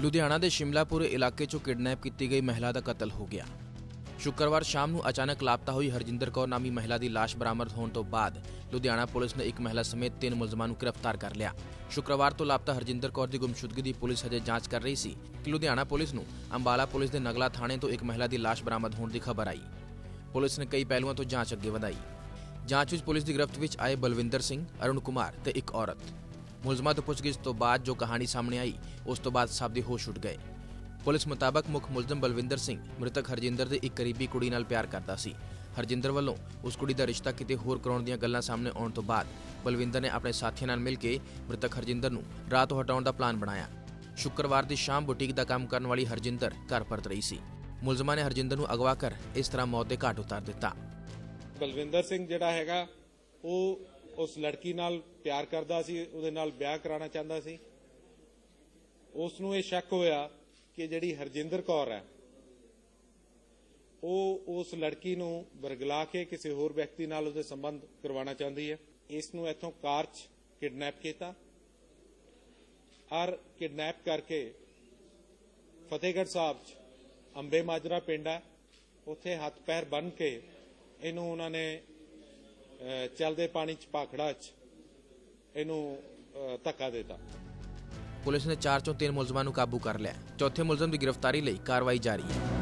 ਲੁਧਿਆਣਾ ਦੇ ਸ਼ਿਮਲਾਪੁਰ ਇਲਾਕੇ 'ਚੋਂ ਕਿਡਨੈਪ ਕੀਤੀ ਗਈ ਮਹਿਲਾ ਦਾ ਕਤਲ ਹੋ ਗਿਆ। ਸ਼ੁੱਕਰਵਾਰ ਸ਼ਾਮ ਨੂੰ ਅਚਾਨਕ ਲਾਪਤਾ ਹੋਈ ਹਰਜਿੰਦਰ ਕੌਰ ਨਾਮੀ ਮਹਿਲਾ ਦੀ ਲਾਸ਼ ਬਰਾਮਦ ਹੋਣ ਤੋਂ ਬਾਅਦ ਲੁਧਿਆਣਾ ਪੁਲਿਸ ਨੇ ਇੱਕ ਮਹਿਲਾ ਸਮੇਤ ਤਿੰਨ ਮੁਲਜ਼ਮਾਂ ਨੂੰ ਗ੍ਰਿਫਤਾਰ ਕਰ ਲਿਆ। ਸ਼ੁੱਕਰਵਾਰ ਤੋਂ ਲਾਪਤਾ ਹਰਜਿੰਦਰ ਕੌਰ ਦੀ ਗੁੰਮਸ਼ੁਦਗੀ ਦੀ ਪੁਲਿਸ ਹਜੇ ਜਾਂਚ ਕਰ ਰਹੀ ਸੀ ਕਿ ਲੁਧਿਆਣਾ ਪੁਲਿਸ ਨੂੰ ਅੰਬਾਲਾ ਪੁਲਿਸ ਦੇ ਨਗਲਾ ਥਾਣੇ ਤੋਂ ਇੱਕ ਮਹਿਲਾ ਦੀ ਲਾਸ਼ ਬਰਾਮਦ ਹੋਣ ਦੀ ਖਬਰ ਆਈ। ਪੁਲਿਸ ਨੇ ਕਈ ਪਹਿਲੂਆਂ ਤੋਂ ਜਾਂਚ ਅੱਗੇ ਵਧਾਈ। ਜਾਂਚ ਵਿੱਚ ਪੁਲਿਸ ਦੀ ਗ੍ਰਿਫਤ ਵਿੱਚ ਆਏ ਬਲਵਿੰਦਰ ਸਿੰਘ, ਅਰੁਣ ਕੁਮਾਰ ਤੇ ਇੱਕ ਔਰਤ। ਮੁਲਜ਼ਮਾਂ ਤੋਂ ਪੁੱਛਗਿੱਛ ਤੋਂ ਬਾਅਦ ਜੋ ਕਹਾਣੀ ਸਾਹਮਣੇ ਆਈ, ਉਸ ਤੋਂ ਬਾਅਦ ਸਭ ਦੇ ਹੋਸ਼ ਉੱਡ ਗਏ। ਪੁਲਿਸ ਮੁਤਾਬਕ ਮੁੱਖ ਮੁਲਜ਼ਮ ਬਲਵਿੰਦਰ ਸਿੰਘ ਮ੍ਰਿਤਕ ਹਰਜਿੰਦਰ ਦੇ ਇੱਕ ਕਰੀਬੀ ਕੁੜੀ ਨਾਲ ਪਿਆਰ ਕਰਦਾ ਸੀ। ਹਰਜਿੰਦਰ ਵੱਲੋਂ ਉਸ ਕੁੜੀ ਦਾ ਰਿਸ਼ਤਾ ਕਿਤੇ ਹੋਰ ਕਰਾਉਣ ਦੀਆਂ ਗੱਲਾਂ ਸਾਹਮਣੇ ਆਉਣ ਤੋਂ ਬਾਅਦ ਬਲਵਿੰਦਰ ਨੇ ਆਪਣੇ ਸਾਥੀਆਂ ਨਾਲ ਮਿਲ ਕੇ ਮ੍ਰਿਤਕ ਹਰਜਿੰਦਰ ਨੂੰ ਰਾਤ ਹਟਾਉਣ ਦਾ ਪਲਾਨ ਬਣਾਇਆ। ਸ਼ੁੱਕਰਵਾਰ ਦੀ ਸ਼ਾਮ ਬੁਟੀਕ ਦਾ ਕੰਮ ਕਰਨ ਵਾਲੀ ਹਰਜਿੰਦਰ ਘਰ ਪਰਤ ਰਹੀ ਸੀ। ਮੁਲਜ਼ਮਾਂ ਨੇ ਹਰਜਿੰਦਰ ਨੂੰ ਅਗਵਾ ਕਰ ਇਸ ਤਰ੍ਹਾਂ ਮੌਤ ਦੇ ਘਾਟ ਉਤਾਰ ਦਿੱਤਾ। ਬਲਵਿੰਦਰ ਸਿੰਘ ਜਿਹੜਾ ਹੈਗਾ, ਉਹ ਉਸ ਲੜਕੀ ਨਾਲ ਪਿਆਰ ਕਰਦਾ ਸੀ, ਉਹਦੇ ਨਾਲ ਵਿਆਹ ਕਰਾਉਣਾ ਚਾਹੁੰਦਾ ਸੀ। ਉਸ ਨੂੰ ਇਹ ਸ਼ੱਕ ਹੋਇਆ ਕਿ ਜਿਹੜੀ ਹਰਜਿੰਦਰ ਕੌਰ ਹੈ, ਉਹ ਉਸ ਲੜਕੀ ਨੂੰ ਵਰਗਲਾ ਕੇ ਕਿਸੇ ਹੋਰ ਵਿਅਕਤੀ ਨਾਲ ਉਹਦੇ ਸੰਬੰਧ ਕਰਵਾਉਣਾ ਚਾਹੁੰਦੀ ਹੈ। ਇਸ ਨੂੰ ਇਥੋਂ ਕਾਰ 'ਚ ਕਿਡਨੈਪ ਕੀਤਾ। ਔਰ ਕਿਡਨੈਪ ਕਰਕੇ ਫਤਿਹਗੜ੍ਹ ਸਾਹਿਬ 'ਚ ਅੰਬੇ ਮਾਜਰਾ ਪਿੰਡ ਹੈ। ਉੱਥੇ ਹੱਥ ਪੈਰ ਬੰਨ ਕੇ ਇਹਨੂੰ ਉਹਨਾਂ ਨੇ ਚੱਲਦੇ ਪਾਣੀ 'ਚ ਪਾਖੜਾ 'ਚ ਇਹਨੂੰ ਧੱਕਾ ਦਿੱਤਾ। ਪੁਲਿਸ ਨੇ ਚਾਰ ਚੋਂ ਤਿੰਨ ਮੁਲਜ਼ਮਾਂ ਨੂੰ ਕਾਬੂ ਕਰ ਲਿਆ। ਚੌਥੇ ਮੁਲਜ਼ਮ ਦੀ ਗ੍ਰਿਫਤਾਰੀ ਲਈ ਕਾਰਵਾਈ ਜਾਰੀ ਹੈ।